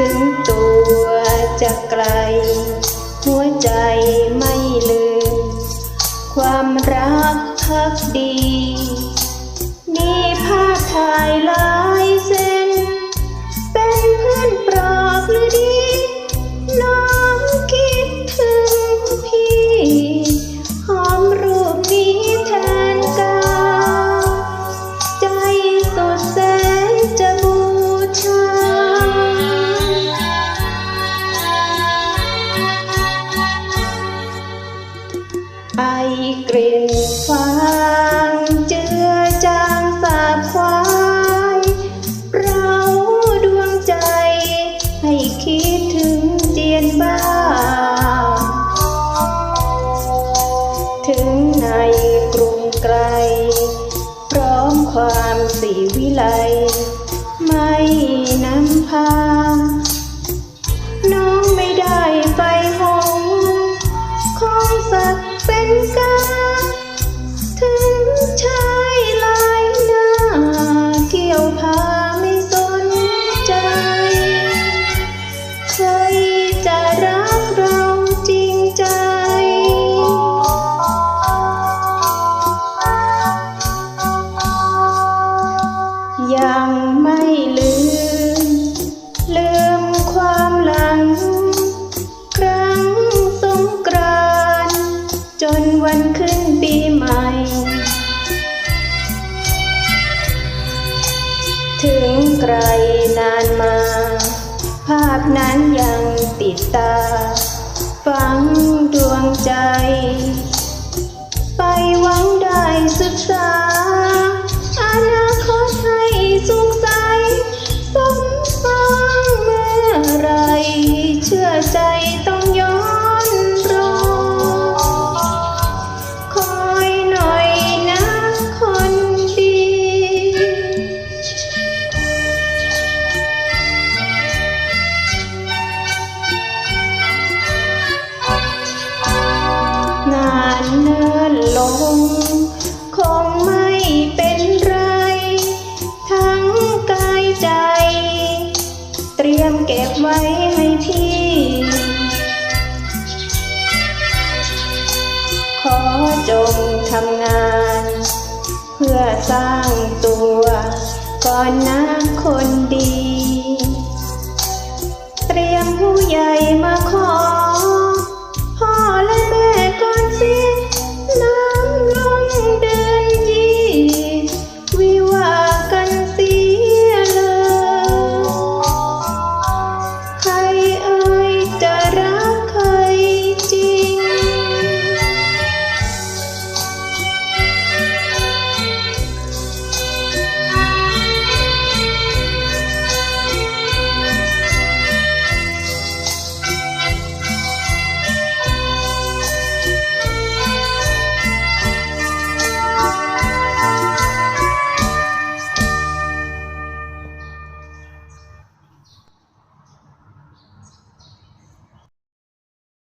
ถึงตัวจะไกล หัวใจไม่ลืม ความรักพักดี มีภาพถ่ายแลา กลิ่นฟางเจือจางสาบควายเราดวงใจ ให้คิดถึงเจียนบ้านถึงในกรุงไกล พร้อมความสีวิไล ไม่นำพา ยังไม่ลืม ลืมความหลัง ครั้งสงกรานต์จนวันขึ้นปีใหม่ ถึงไกลนานมา ภาพนั้นยังติดตา ฝังดวงใจ ลง คงไม่เป็นไร ทั้งกายใจ เตรียมเก็บไว้ให้พี่ ขอจงทำงาน เพื่อสร้างตัว ก่อนนะคนดี เตรียมผู้ใหญ่มาคอ